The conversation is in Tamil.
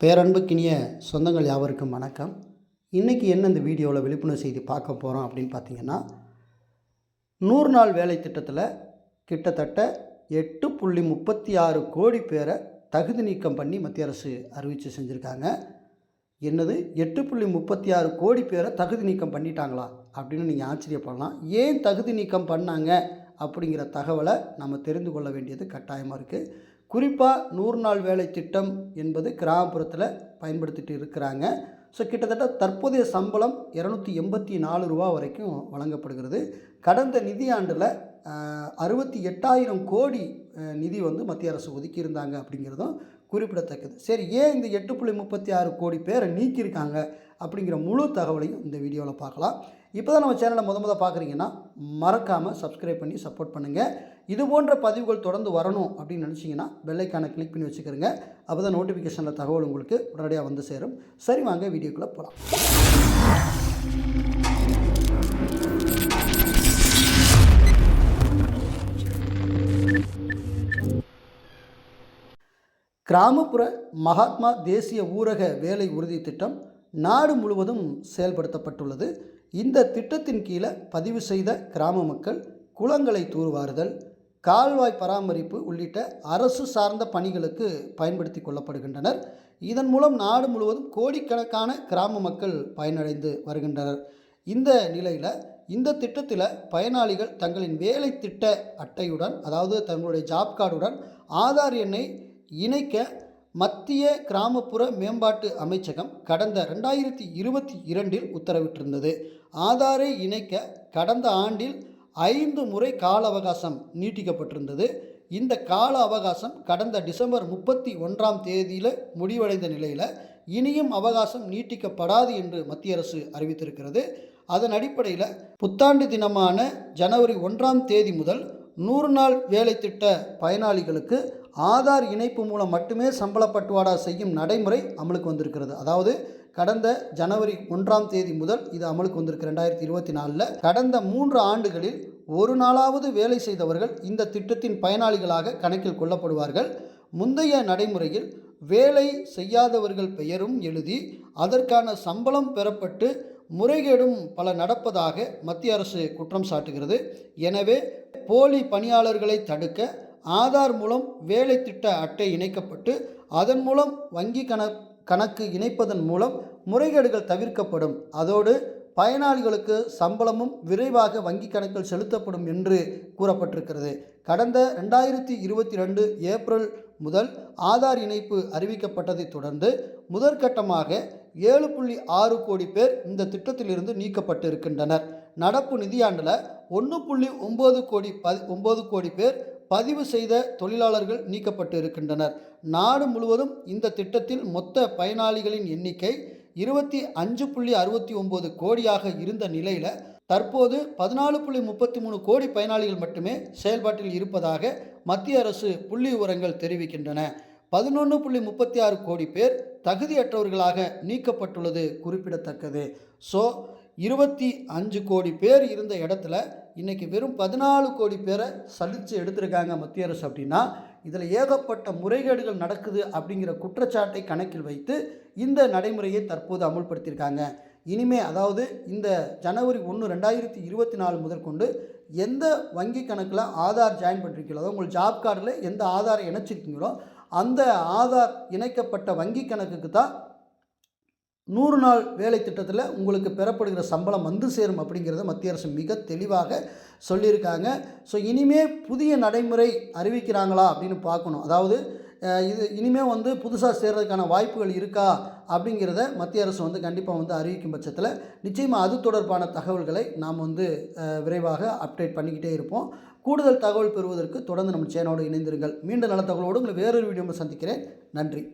பேரன்புக்கினிய சொந்தங்கள் யாவருக்கும் வணக்கம். இன்றைக்கி என்ன இந்த வீடியோவில் விழிப்புணர்வு செய்தி பார்க்க போகிறோம் அப்படின்னு பார்த்தீங்கன்னா நூறு நாள் வேலை திட்டத்தில் கிட்டத்தட்ட எட்டு புள்ளி முப்பத்தி ஆறு கோடி பேரை தகுதி நீக்கம் பண்ணி மத்திய அரசு அறிவித்து செஞ்சுருக்காங்க. என்னது? எட்டு புள்ளி முப்பத்தி ஆறு கோடி பேரை தகுதி நீக்கம் பண்ணிட்டாங்களா? அப்படின்னு நீங்கள் ஆச்சரியப்படலாம். ஏன் தகுதி நீக்கம் பண்ணாங்க? அப்படிங்கிற தகவலை நம்ம தெரிந்து கொள்ள வேண்டியது கட்டாயமாக இருக்குது குறிப்பாக நூறு நாள் வேலை திட்டம் என்பது கிராமப்புறத்தில் பயன்படுத்திட்டு இருக்கிறாங்க. ஸோ கிட்டத்தட்ட தற்போதைய சம்பளம் இரநூத்தி எண்பத்தி நாலு ரூபா வரைக்கும் வழங்கப்படுகிறது. கடந்த நிதியாண்டில் அறுபத்தி எட்டாயிரம் கோடி நிதி வந்து மத்திய அரசு ஒதுக்கியிருந்தாங்க அப்படிங்கிறதும் குறிப்பிடத்தக்கது. சரி ஏன் இந்த எட்டு புள்ளி முப்பத்தி ஆறு கோடி பேரை நீக்கியிருக்காங்க அப்படிங்கிற முழு தகவலையும் இந்த வீடியோவில் பார்க்கலாம். இப்போ தான் நம்ம சேனலை முத முத பார்க்குறீங்கன்னா மறக்காமல் சப்ஸ்கிரைப் பண்ணி சப்போர்ட் பண்ணுங்கள் இது போன்ற பதிவுகள் தொடர்ந்து வரணும் அப்படின்னு நினச்சிங்கன்னா பெல்லைக்கான கிளிக் பண்ணி வச்சுக்கிறங்க அப்போ தான் நோட்டிஃபிகேஷனில் தகவல் உங்களுக்கு உடனடியாக வந்து சேரும். சரி வாங்க வீடியோக்குள்ளே போகலாம் கிராமப்புற மகாத்மா தேசிய ஊரக வேலை உறுதி திட்டம் நாடு முழுவதும் செயல்படுத்தப்பட்டுள்ளது. இந்த திட்டத்தின் கீழே பதிவு செய்த கிராம மக்கள் குளங்களை தூர்வாறுதல் கால்வாய் பராமரிப்பு உள்ளிட்ட அரசு சார்ந்த பணிகளுக்கு பயன்படுத்தி கொள்ளப்படுகின்றனர். இதன் மூலம் நாடு முழுவதும் கோடிக்கணக்கான கிராம மக்கள் பயனடைந்து வருகின்றனர். இந்த நிலையில் இந்த திட்டத்தில் பயனாளிகள் தங்களின் வேலை திட்ட அட்டையுடன் அதாவது தங்களுடைய ஜாப் கார்டுடன் ஆதார் எண்ணை இணைக்க மத்திய கிராமப்புற மேம்பாட்டு அமைச்சகம் கடந்த ரெண்டாயிரத்தி இருபத்தி இரண்டில் உத்தரவிட்டிருந்தது. ஆதாரை இணைக்க கடந்த ஆண்டில் ஐந்து முறை கால அவகாசம் நீட்டிக்கப்பட்டிருந்தது. இந்த கால அவகாசம் கடந்த டிசம்பர் முப்பத்தி ஒன்றாம் தேதியில் முடிவடைந்த நிலையில் இனியும் அவகாசம் நீட்டிக்கப்படாது என்று மத்திய அரசு அறிவித்திருக்கிறது. அதன் அடிப்படையில் புத்தாண்டு தினமான ஜனவரி ஒன்றாம் தேதி முதல் நூறு நாள் வேலை திட்ட பயனாளிகளுக்கு ஆதார் இணைப்பு மூலம் மட்டுமே சம்பள பட்டுவாடா செய்யும் நடைமுறை அமலுக்கு வந்திருக்கிறது. அதாவது கடந்த ஜனவரி ஒன்றாம் தேதி முதல் இது அமலுக்கு வந்திருக்கு. ரெண்டாயிரத்தி இருபத்தி நாலில் கடந்த மூன்று ஆண்டுகளில் ஒரு நாளாவது வேலை செய்தவர்கள் இந்த திட்டத்தின் பயனாளிகளாக கணக்கில் கொள்ளப்படுவார்கள். முந்தைய நடைமுறையில் வேலை செய்யாதவர்கள் பெயரும் எழுதி அதற்கான சம்பளம் பெறப்பட்டு முறைகேடும் பல நடப்பதாக மத்திய அரசு குற்றம் சாட்டுகிறது. எனவே போலி பணியாளர்களை தடுக்க ஆதார் மூலம் வேலை திட்ட அட்டை இணைக்கப்பட்டு அதன் மூலம் வங்கி கண கணக்கு இணைப்பதன் மூலம் முறைகேடுகள் தவிர்க்கப்படும். அதோடு பயனாளிகளுக்கு சம்பளமும் விரைவாக வங்கி கணக்கில் செலுத்தப்படும் என்று கூறப்பட்டிருக்கிறது. கடந்த ரெண்டாயிரத்தி இருபத்தி ரெண்டு ஏப்ரல் முதல் ஆதார் இணைப்பு அறிவிக்கப்பட்டதைத் தொடர்ந்து முதற்கட்டமாக ஏழு புள்ளி ஆறு கோடி பேர் இந்த திட்டத்திலிருந்து நீக்கப்பட்டு இருக்கின்றனர் நடப்பு நிதியாண்டில் ஒன்று புள்ளி ஒம்பது கோடி பதி ஒம்பது கோடி பேர் பதிவு செய்த தொழிலாளர்கள் நீக்கப்பட்டு இருக்கின்றனர் நாடு முழுவதும் இந்த திட்டத்தில் மொத்த பயனாளிகளின் எண்ணிக்கை இருபத்தி அஞ்சு புள்ளி அறுபத்தி ஒம்பது கோடியாக இருந்த நிலையில் தற்போது பதினாலு புள்ளி முப்பத்தி மூணு கோடி பயனாளிகள் மட்டுமே செயல்பாட்டில் இருப்பதாக மத்திய அரசு புள்ளி விவரங்கள் தெரிவிக்கின்றன. பதினொன்று புள்ளி முப்பத்தி ஆறு கோடி பேர் தகுதியற்றவர்களாக நீக்கப்பட்டுள்ளது குறிப்பிடத்தக்கது. ஸோ இருபத்தி அஞ்சு கோடி பேர் இருந்த இடத்துல இன்றைக்கி வெறும் பதினாலு கோடி பேரை சலித்து எடுத்திருக்காங்க மத்திய அரசு அப்படின்னா இதில் ஏகப்பட்ட முறைகேடுகள் நடக்குது அப்படிங்கிற குற்றச்சாட்டை கணக்கில் வைத்து இந்த நடைமுறையை தற்போது அமுல்படுத்தியிருக்காங்க. இனிமே அதாவது இந்த ஜனவரி ஒன்று ரெண்டாயிரத்தி இருபத்தி நாலு முதற்கொண்டு எந்த வங்கி கணக்கில் ஆதார் ஜாயின் பண்ணிருக்கீங்களோ உங்கள் ஜாப் கார்டில் எந்த ஆதாரை இணைச்சிருக்கீங்களோ அந்த ஆதார் இணைக்கப்பட்ட வங்கி கணக்குக்கு தான் நூறு நாள் வேலை திட்டத்தில் உங்களுக்கு பெறப்படுகிற சம்பளம் வந்து சேரும் அப்படிங்கிறத மத்திய அரசு மிக தெளிவாக சொல்லியிருக்காங்க. ஸோ இனிமே புதிய நடைமுறை அறிவிக்கிறாங்களா அப்படின்னு பார்க்கணும். அதாவது இது இனிமே வந்து புதுசாக சேர்கிறதுக்கான வாய்ப்புகள் இருக்கா அப்படிங்கிறத மத்திய அரசு வந்து கண்டிப்பாக வந்து அறிவிக்கும் பட்சத்தில் நிச்சயமாக அது தொடர்பான தகவல்களை நாம் வந்து விரைவாக அப்டேட் பண்ணிக்கிட்டே இருப்போம். கூடுதல் தகவல் பெறுவதற்கு தொடர்ந்து நம்ம சேனலோடு இணைந்திருங்கள். மீண்டும் நல்ல தகவலோடு உங்களை வேறொரு வீடியோவில் சந்திக்கிறேன். நன்றி.